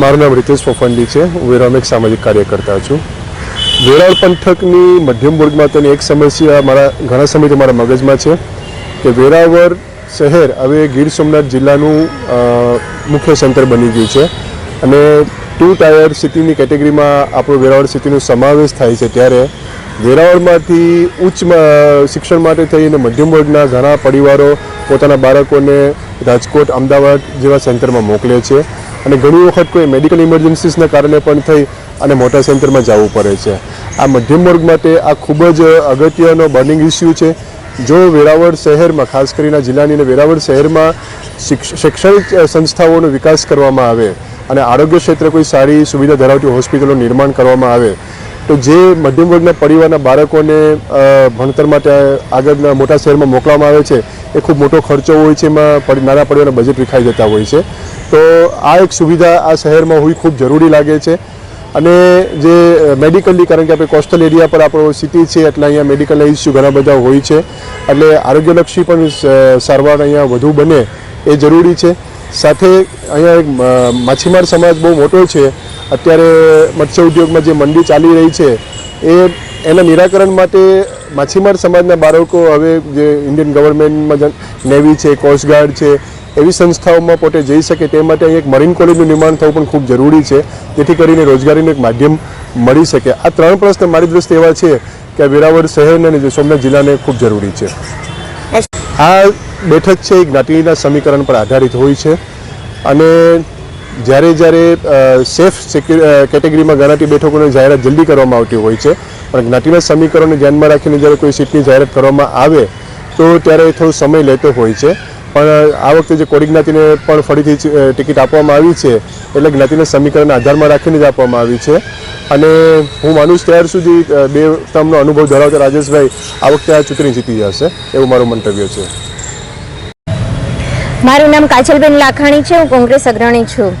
મારું નામ રિતેશ ફોફંડી છે. હું વેરામાં એક સામાજિક કાર્યકર્તા છું. વેરાળ પંથકની મધ્યમ વર્ગમાં તેની એક સમસ્યા મારા, ઘણા સમયથી મારા મગજમાં છે કે વેરાવળ શહેર હવે ગીર સોમનાથ જિલ્લાનું મુખ્ય સેન્ટર બની ગયું છે. અને ટુ ટાયર સિટીની કેટેગરીમાં આપણું વેરાવળ સિટીનો સમાવેશ થાય છે ત્યારે વેરાવળમાંથી ઉચ્ચ શિક્ષણ માટે થઈને મધ્યમ વર્ગના ઘણા પરિવારો પોતાના બાળકોને રાજકોટ, અમદાવાદ જેવા સેન્ટરમાં મોકલે છે. અને ઘણી વખત કોઈ મેડિકલ ઇમરજન્સીસના કારણે પણ થઈ અને મોટા સેન્ટરમાં જવું પડે છે. આ મધ્યમ વર્ગ માટે આ ખૂબ જ અગત્યનો બર્નિંગ ઇસ્યુ છે. જો વેરાવળ શહેરમાં, ખાસ કરીને જિલ્લાની અને વેરાવળ શહેરમાં શિક્ષ- શૈક્ષણિક સંસ્થાઓનો વિકાસ કરવામાં આવે અને આરોગ્ય ક્ષેત્રે કોઈ સારી સુવિધા ધરાવતી હોસ્પિટલોનું નિર્માણ કરવામાં આવે, તો જે મધ્યમ વર્ગના પરિવારના બાળકોને ભણતર માટે આગળના મોટા શહેરમાં મોકલવામાં આવે છે એ ખૂબ મોટો ખર્ચો હોય છે, એમાં નાના પરિવારના બજેટ વિખાઈ જતા હોય છે. તો આ એક સુવિધા આ શહેરમાં હોવી ખૂબ જરૂરી લાગે છે. અને જે મેડિકલની કારણ કે આપણે કોસ્ટલ એરિયા પર આપણો સિટી છે, એટલે અહીંયા મેડિકલના ઇસ્યુ ઘણા બધા હોય છે. એટલે આરોગ્યલક્ષી પણ સારવાર અહીંયા વધુ બને એ જરૂરી છે. સાથે અહીંયા એક માછીમાર સમાજ બહુ મોટો છે. અત્યારે મત્સ્ય ઉદ્યોગમાં જે મંડી ચાલી રહી છે, એ એના નિરાકરણ માટે માછીમાર સમાજના બાળકો હવે જે ઇન્ડિયન ગવર્મેન્ટમાં નેવી છે કોસ્ટગાર્ડ છે, એવી સંસ્થાઓમાં પોતે જઈ શકે તે માટે અહીં એક મરીન કોલેજનું નિર્માણ થવું પણ ખૂબ જરૂરી છે. જેથી કરીને રોજગારીનું એક માધ્યમ મળી શકે. આ ત્રણ પ્રશ્ન મારી દ્રષ્ટિએ એવા છે કે વેરાવળ શહેરને અને સોમનાથ જિલ્લાને ખૂબ જરૂરી છે. આ બેઠક છે એ જ્ઞાતિના સમીકરણ પર આધારિત હોય છે. અને જ્યારે જ્યારે સેફ કેટેગરીમાં ગણાતી બેઠકોની જાહેરાત જલ્દી કરવામાં આવતી હોય છે, પણ જ્ઞાતિના સમીકરણને ધ્યાનમાં રાખીને જ્યારે કોઈ સીટની જાહેરાત કરવામાં આવે, તો ત્યારે થોડો સમય લેતો હોય છે. પણ આ વખતે જે કોડી જ્ઞાતિને પણ ફરીથી ટિકિટ આપવામાં આવી છે, એટલે જ્ઞાતિના સમીકરણના આધારમાં રાખીને જ આપવામાં આવી છે. અને હું માનું ત્યાર સુધી બે ટર્મનો અનુભવ ધરાવતા રાજેશભાઈ આ વખતે આ ચૂંટણી જીતી જશે, એવું મારું મંતવ્ય છે. મારું નામ કાજલબેન લાખાણી છે, હું કોંગ્રેસ અગ્રણી છું.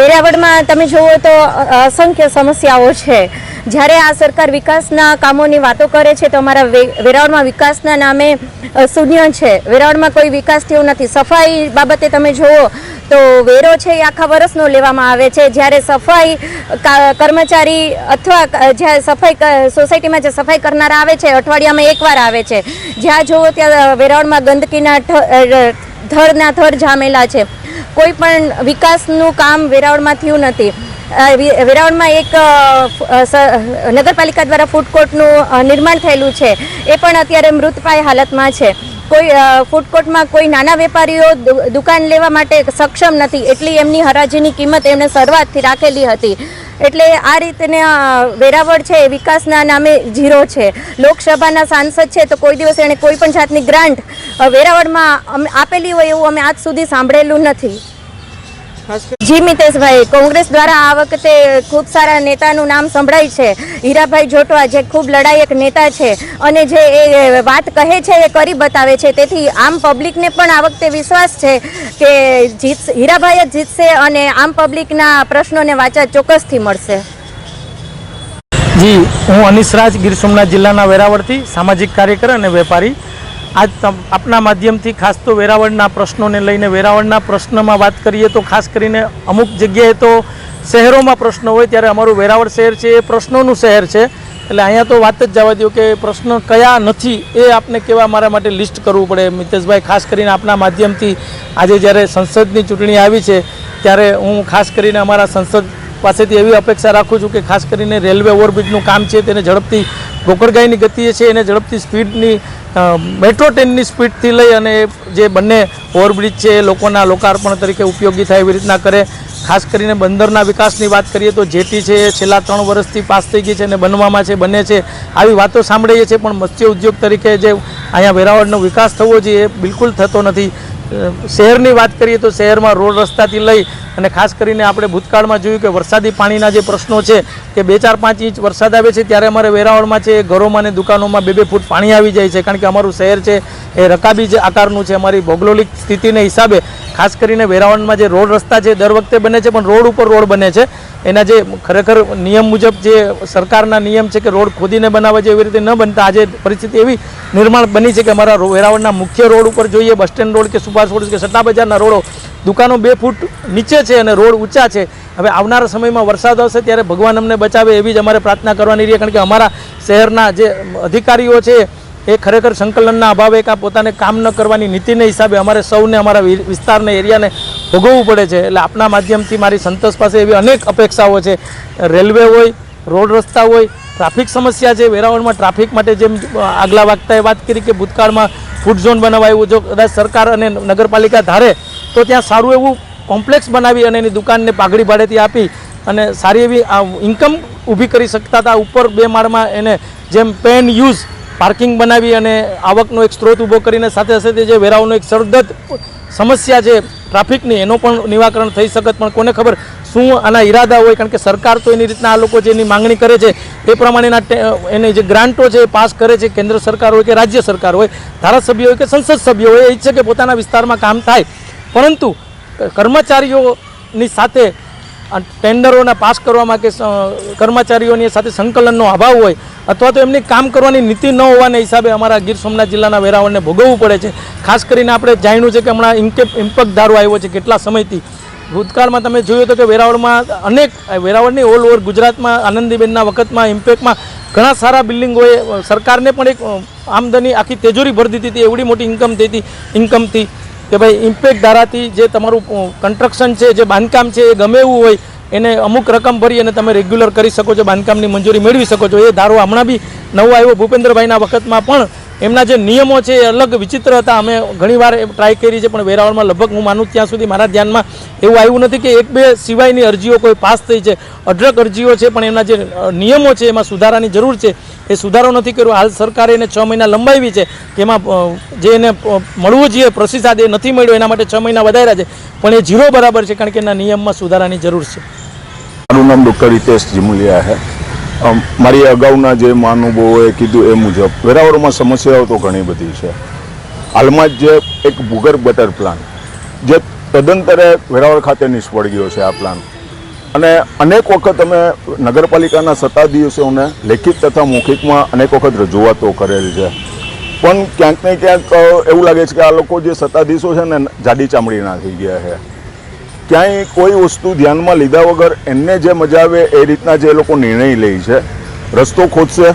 વેરાવળમાં તમે જુઓ તો અસંખ્ય સમસ્યાઓ છે. જ્યારે આ સરકાર વિકાસના કામોની વાતો કરે છે, તો અમારા વેરાવળમાં વિકાસના નામે શૂન્ય છે. વેરાવળમાં કોઈ વિકાસ થયો નથી. સફાઈ બાબતે તમે જુઓ તો વેરો છે એ આખા વર્ષનો લેવામાં આવે છે. જ્યારે સફાઈ કર્મચારી અથવા જ્યાં સફાઈ સોસાયટીમાં જે સફાઈ કરનારા આવે છે, અઠવાડિયામાં એકવાર આવે છે. જ્યાં જુઓ ત્યાં વેરાવળમાં ગંદકીના ઠ- ધર જામેલા છે. કોઈ પણ વિકાસનું કામ વેરાવળમાં થયું નથી. વેરાવળમાં એક નગરપાલિકા દ્વારા ફૂડ કોર્ટનું નિર્માણ થયેલું છે. એ પણ અત્યારે મૃતપાય હાલતમાં છે. કોઈ ફૂડકોર્ટમાં ફૂડ કોર્ટમાં કોઈ નાના વેપારીઓ દુકાન લેવા માટે સક્ષમ નથી. એટલી એમની હરાજીની કિંમત એમણે શરૂઆતથી રાખેલી હતી. એટલે આ રીતના વેરાવળ છે એ વિકાસના નામે ઝીરો છે. લોકસભાના સાંસદ છે તો કોઈ દિવસ એણે કોઈ પણ જાતની ગ્રાન્ટ વેરાવળમાં આપેલી હોય એવું અમે આજ સુધી સાંભળેલું નથી. જી મિતેશભાઈ, કોંગ્રેસ દ્વારા આ વખતે ખૂબ સારા નેતાનું નામ સંભળાય છે. હીરાભાઈ જોટવા જે ખૂબ લડાયક નેતા છે અને જે એ વાત કહે છે, એ કરી બતાવે છે. તેથી આમ પબ્લિકને પણ આ વખતે વિશ્વાસ છે કે જીત, હીરાભાઈ જ જીતશે અને આમ પબ્લિકના પ્રશ્નોને વાચા ચોક્કસથી મળશે. જી, હું અનિશ ગીર સોમનાથ જિલ્લાના વેરાવળથી સામાજિક કાર્યકર અને વેપારી આજ આપના માધ્યમથી ખાસ તો વેરાવળના પ્રશ્નોને લઈને વેરાવળના પ્રશ્નમાં વાત કરીએ તો ખાસ કરીને અમુક જગ્યાએ તો શહેરોમાં પ્રશ્નો હોય ત્યારે અમારું વેરાવળ શહેર છે, એ પ્રશ્નોનું શહેર છે. એટલે અહીંયા તો વાત જ જવા દો કે પ્રશ્ન કયા નથી એ આપને કેવા મારા માટે લિસ્ટ કરવું પડે. મિતેશભાઈ, ખાસ કરીને આપના માધ્યમથી આજે જ્યારે સંસદની ચૂંટણી આવી છે, ત્યારે હું ખાસ કરીને અમારા સંસદ પાસેથી એવી અપેક્ષા રાખું છું કે ખાસ કરીને રેલવે ઓવરબ્રિજનું કામ છે, તેને ઝડપથી ગોકળગાયની ગતિએ છે એને ઝડપથી સ્પીડની મેટ્રો ટ્રેનની સ્પીડથી લઈ અને જે બંને ઓવરબ્રિજ છે એ લોકોના લોકાર્પણ તરીકે ઉપયોગી થાય એવી રીતના કરે. ખાસ કરીને બંદરના વિકાસની વાત કરીએ તો જેટી છે એ છેલ્લા ત્રણ વર્ષથી પાસ થઈ ગઈ છે અને બનવામાં છે, બને છે. આવી વાતો સાંભળીએ છીએ પણ મત્સ્ય ઉદ્યોગ તરીકે જે અહીંયા વેરાવળનો વિકાસ થવો જોઈએ એ બિલકુલ થતો નથી. શહેરની વાત કરીએ તો શહેરમાં રોડ રસ્તાથી લઈ અને ખાસ કરીને આપણે ભૂતકાળમાં જોયું કે વરસાદી પાણીના જે પ્રશ્નો છે કે બે ચાર પાંચ ઇંચ વરસાદ આવે છે ત્યારે અમારે વેરાવળમાં છે, ઘરોમાં અને દુકાનોમાં બે બે ફૂટ પાણી આવી જાય છે. કારણ કે અમારું શહેર છે, એ રકાબી જે આકારનું છે, અમારી ભૌગોલિક સ્થિતિને હિસાબે ખાસ કરીને વેરાવળમાં જે રોડ રસ્તા છે દર વખતે બને છે, પણ રોડ ઉપર રોડ બને છે. એના જે ખરેખર નિયમ મુજબ જે સરકારના નિયમ છે કે રોડ ખોદીને બનાવવા છે એવી રીતે ન બનતા, આજે પરિસ્થિતિ એવી નિર્માણ બની છે કે અમારા વેરાવળના મુખ્ય રોડ ઉપર જોઈએ, બસ સ્ટેન્ડ રોડ કે સુભાષ રોડ કે સટ્ટા બજારના રોડો, દુકાનો બે ફૂટ નીચે છે અને રોડ ઊંચા છે. હવે આવનારા સમયમાં વરસાદ આવશે ત્યારે ભગવાન અમને બચાવે એવી જ અમારે પ્રાર્થના કરવાની રહી, કારણ કે અમારા શહેરના જે અધિકારીઓ છે એ ખરેખર સંકલનના અભાવે કાં પોતાને કામ ન કરવાની નીતિને હિસાબે અમારે સૌને અમારા વિસ્તારને, એરિયાને ભોગવવું પડે છે. એટલે આપના માધ્યમથી મારી સંતોષ પાસે એવી અનેક અપેક્ષાઓ છે. રેલવે હોય, રોડ રસ્તા હોય, ટ્રાફિક સમસ્યા છે. વેરાવળમાં ટ્રાફિક માટે જેમ આગલા વાગતાએ વાત કરી કે ભૂતકાળમાં ફૂડ ઝોન બનાવાયું જો કદાચ સરકાર અને નગરપાલિકા ધારે, તો ત્યાં સારું એવું કોમ્પ્લેક્સ બનાવી અને એની દુકાનને પાઘડી ભાડેથી આપી અને સારી એવી ઇન્કમ ઊભી કરી શકતા હતા. ઉપર બે માળમાં એને જેમ પેન યુઝ પાર્કિંગ બનાવી અને આવકનો એક સ્ત્રોત ઊભો કરીને સાથે સાથે જે વેરાઓનો એક સરદત સમસ્યા છે ટ્રાફિકની, એનો પણ નિવાકરણ થઈ શકત પણ કોને ખબર શું આના ઈરાદા હોય? કારણ કે સરકાર તો એની રીતના આ લોકો જે એની માંગણી કરે છે, એ પ્રમાણેના એની જે ગ્રાન્ટો છે એ પાસ કરે છે, કેન્દ્ર સરકાર હોય કે રાજ્ય સરકાર હોય, ધારાસભ્ય હોય કે સંસદ સભ્ય હોય, એ ઈચ્છે કે પોતાના વિસ્તારમાં કામ થાય. પરંતુ કર્મચારીઓની સાથે ટેન્ડરોના પાસ કરવામાં કે કર્મચારીઓની સાથે સંકલનનો અભાવ હોય અથવા તો એમની કામ કરવાની નીતિ ન હોવાને હિસાબે અમારા ગીર સોમનાથ જિલ્લાના વેરાવળને ભોગવવું પડે છે. ખાસ કરીને આપણે જાણ્યું છે કે હમણાં ઇન્કેપ ઇમ્પેક્ટ ધારો આવ્યો છે કેટલા સમયથી. ભૂતકાળમાં તમે જોયું તો કે વેરાવળમાં અનેક વેરાવળની ઓલ ઓવર ગુજરાતમાં, આનંદીબેનના વખતમાં ઇમ્પેક્ટમાં ઘણા સારા બિલ્ડિંગોએ સરકારને પણ એક આમદની આખી તેજોરી ભરી દીધી હતી. એવડી મોટી ઇન્કમ થઈ હતી ઇન્કમથી કે ભાઈ ઇમ્પેક્ટ ધારાથી જે તમારું કન્સ્ટ્રક્શન છે, જે બાંધકામ છે એ ગમે એવું હોય, એને અમુક રકમ ભરી અને તમે રેગ્યુલર કરી શકો છો, બાંધકામની મંજૂરી મેળવી શકો છો. એ ધારો હમણાં બી નવો આવ્યો ભૂપેન્દ્રભાઈના વખતમાં પણ એમના જે નિયમો છે એ અલગ વિચિત્ર હતા. અમે ઘણીવાર ટ્રાય કરી છે, પણ વેરાવળમાં લગભગ હું માનું ત્યાં સુધી મારા ધ્યાનમાં એવું આવ્યું નથી કે એક બે સિવાયની અરજીઓ કોઈ પાસ થઈ છે. અઢળક અરજીઓ છે, પણ એમના જે નિયમો છે, એમાં સુધારાની જરૂર છે. એ સુધારો નથી કર્યો. હાલ સરકારે એને છ મહિના લંબાવી છે, કે એમાં જે એને મળવું જોઈએ પ્રતિસાદ એ નથી મળ્યો, એના માટે છ મહિના વધાર્યા છે. પણ એ ઝીરો બરાબર છે, કારણ કે એના નિયમમાં સુધારાની જરૂર છે. મારું નામ ડૉક્ટર હિતેશ જીમુલિયા છે મારી અગાઉના જે મહાનુભાવોએ કીધું એ મુજબ, વેરાવળમાં સમસ્યાઓ તો ઘણી બધી છે. હાલમાં જ એક ભૂગર્ભ ગટર પ્લાન, જે તદંતરે વેરાવળ ખાતે નિષ્ફળ ગયો છે આ પ્લાન. અને અનેક વખત અમે નગરપાલિકાના સત્તાધીશોને લેખિત તથા મૌખિકમાં અનેક વખત રજૂઆતો કરેલ છે. પણ ક્યાંક ને ક્યાંક એવું લાગે છે કે આ લોકો જે સત્તાધીશો છે ને, જાડી ચામડીના થઈ ગયા છે. ક્યાંય કોઈ વસ્તુ ધ્યાનમાં લીધા વગર એમને જે મજા આવે એ રીતના જે લોકો નિર્ણય લે છે. રસ્તો ખોદશે,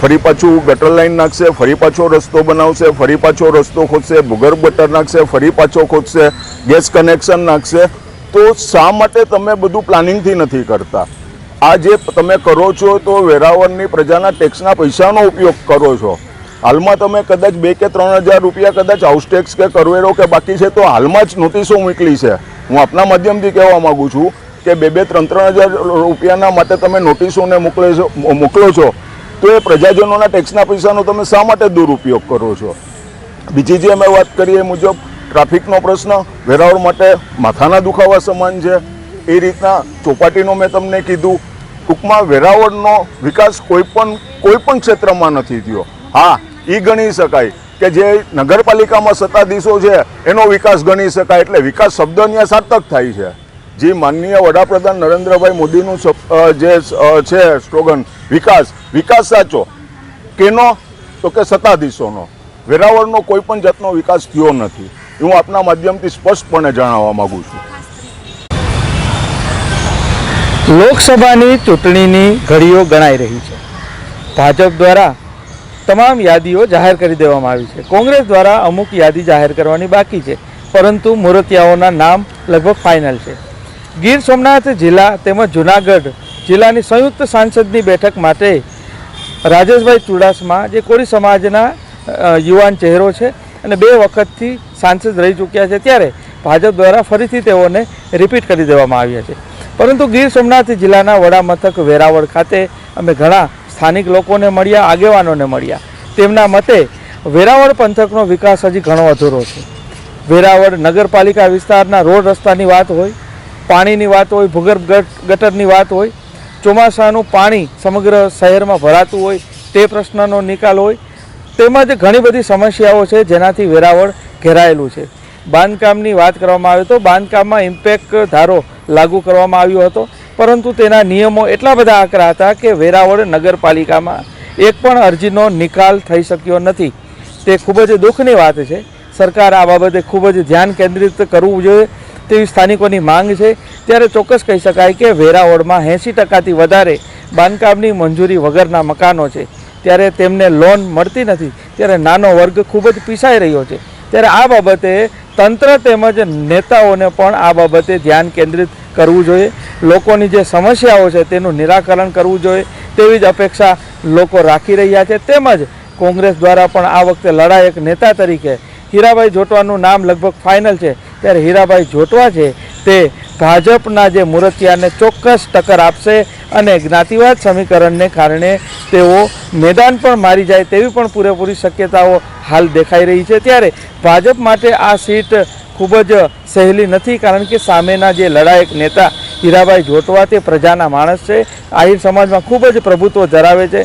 ફરી પાછું ગટર લાઈન નાખશે, ફરી પાછો રસ્તો બનાવશે, ફરી પાછો રસ્તો ખોદશે, ભૂગર્ભ ગટર નાખશે, ફરી પાછો ખોદશે ગેસ કનેક્શન નાખશે. તો શા માટે તમે બધું પ્લાનિંગથી નથી કરતા? આ જે તમે કરો છો તો વેરાવળની પ્રજાના ટેક્સના પૈસાનો ઉપયોગ કરો છો. હાલમાં તમે કદાચ બે કે ત્રણ હજાર રૂપિયા કદાચ હાઉસ ટેક્સ કે કરવેરો કે બાકી છે તો હાલમાં જ નોટિસો મોકલી છે. હું આપના માધ્યમથી કહેવા માગું છું કે બે બે ત્રણ ત્રણ હજાર રૂપિયાના માટે તમે નોટિસોને મોકલે છો મોકલો છો, તો એ પ્રજાજનોના ટેક્સના પૈસાનો તમે શા માટે દુરુપયોગ કરો છો? બીજી જે અમે વાત કરીએ એ મુજબ, ટ્રાફિકનો પ્રશ્ન, વેરાવળ માટે માથાના દુખાવા સમાન છે. એ રીતના ચોપાટીનો મેં તમને કીધું. ટૂંકમાં વેરાવળનો વિકાસ કોઈ પણ કોઈ પણ ક્ષેત્રમાં નથી થયો. હા એ ગણી શકાય. કે જે નગરપાલિકામાં સત્તાધીશો છે, એનો વિકાસ ગણી શકાય એટલે વિકાસ શબ્દ સાર્થક થાય છે. જે માનનીય વડાપ્રધાન નરેન્દ્રભાઈ મોદીનું જે છે સ્લોગન, વિકાસ વિકાસ સાચો, કેનો? તો કે સત્તાધીશોનો. વેરાવળનો કોઈ પણ જાતનો વિકાસ થયો નથી. હું આપના માધ્યમથી સ્પષ્ટપણે જણાવવા માંગુ છું. લોકસભાની ચૂંટણીની ઘડીઓ ગણાઈ રહી છે. ભાજપ દ્વારા તમામ યાદીઓ જાહેર કરી દેવામાં આવી છે. કોંગ્રેસ દ્વારા અમુક યાદી જાહેર કરવાની બાકી છે, પરંતુ મૂર્તિયાઓના નામ લગભગ ફાઇનલ છે. ગીર સોમનાથ જિલ્લા તેમજ જુનાગઢ જિલ્લાની સંયુક્ત સાંસદની બેઠક માટે રાજેશભાઈ ચુડાસમા જે કોળી સમાજના યુવાન ચહેરો છે અને બે વખતથી સાંસદ રહી ચૂક્યા છે, ત્યારે ભાજપ દ્વારા ફરીથી તેઓને રિપીટ કરી દેવામાં આવ્યા છે. પરંતુ ગીર સોમનાથ જિલ્લાના વડામથક વેરાવળ ખાતે અમે ઘણા સ્થાનિક લોકોને મળ્યા, આગેવાનોને મળ્યા. તેમના મતે, વેરાવળ પંથકનો વિકાસ હજી ઘણો અધૂરો છે. વેરાવળ નગરપાલિકા વિસ્તારના રોડ રસ્તાની વાત હોય, પાણીની વાત હોય, ભૂગર્ભ ગટ- ગટરની વાત હોય, ચોમાસાનું પાણી સમગ્ર શહેરમાં ભરાતું હોય, તે પ્રશ્નનો નિકાલ હોય તેમજ ઘણી બધી સમસ્યાઓ છે જેનાથી વેરાવળ ઘેરાયેલું છે. બાંધકામની વાત કરવામાં આવે તો બાંધકામમાં ઇમ્પેક્ટ ધારો લાગુ કરવામાં આવ્યો હતો. પરંતુ તેના નિયમો એટલા બધા આકરા હતા કે વેરાવળ નગરપાલિકામાં એક પણ અરજીનો નિકાલ થઈ શક્યો નથી. તે ખૂબ જ દુઃખની વાત છે. સરકાર આ બાબતે ખૂબ જ ધ્યાન કેન્દ્રિત કરવું જોઈએ તેવી સ્થાનિકોની માંગ છે. ત્યારે ચોક્કસ કહી શકાય કે વેરાવળમાં એંસી ટકાથી વધારે બાંધકામની મંજૂરી વગરના મકાનો છે. ત્યારે તેમને લોન મળતી નથી. ત્યારે નાનો વર્ગ ખૂબ જ પીસાઈ રહ્યો છે. ત્યારે આ બાબતે તંત્ર તેમજ નેતાઓને પણ આ બાબતે ધ્યાન કેન્દ્રિત કરવું જોઈએ. લોકોની જે સમસ્યાઓ છે તેનું નિરાકરણ કરવું જોઈએ. તેવી જ અપેક્ષા લોકો રાખી રહ્યા છે. તેમજ કોંગ્રેસ દ્વારા પણ આ વખતે લડાયક નેતા તરીકે હીરાભાઈ જોટવાનું નામ લગભગ ફાઇનલ છે. ત્યારે હીરાભાઈ જોટવા છે તે ભાજપના જે મૂર્તિયાને ચોક્કસ ટક્કર આપશે અને જ્ઞાતિવાદ સમીકરણને કારણે તેઓ મેદાન પણ મારી જાય તેવી પણ પૂરેપૂરી શક્યતાઓ હાલ દેખાઈ રહી છે. ત્યારે ભાજપ માટે આ સીટ ખૂબ જ સહેલી નથી કારણ કે સામેના જે લડાયક નેતા હીરાભાઈ જોટવા તે પ્રજાના માણસ છે. આહિર સમાજમાં ખૂબ જ પ્રભુત્વ ધરાવે છે.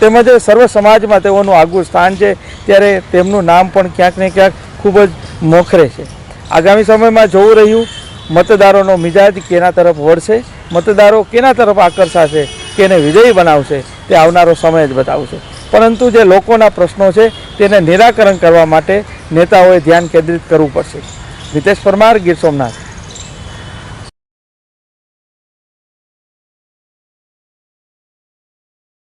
તેમજ સર્વ સમાજમાં તેઓનું આગવું સ્થાન છે. ત્યારે તેમનું નામ પણ ક્યાંક ને ક્યાંક ખૂબ જ મોખરે છે. આગામી સમયમાં જોવું રહ્યું મતદારોનો મિજાજ કેના તરફ વળશે, મતદારો કેના તરફ આકર્ષાશે, કેને વિજયી બનાવશે, તે આવનારો સમય જ બતાવશે. પરંતુ જે લોકોના પ્રશ્નો છે, તેને નિરાકરણ કરવા માટે નેતાઓએ ધ્યાન કેન્દ્રિત કરવું પડશે. હિતેશ પરમાર, ગીર સોમનાથ.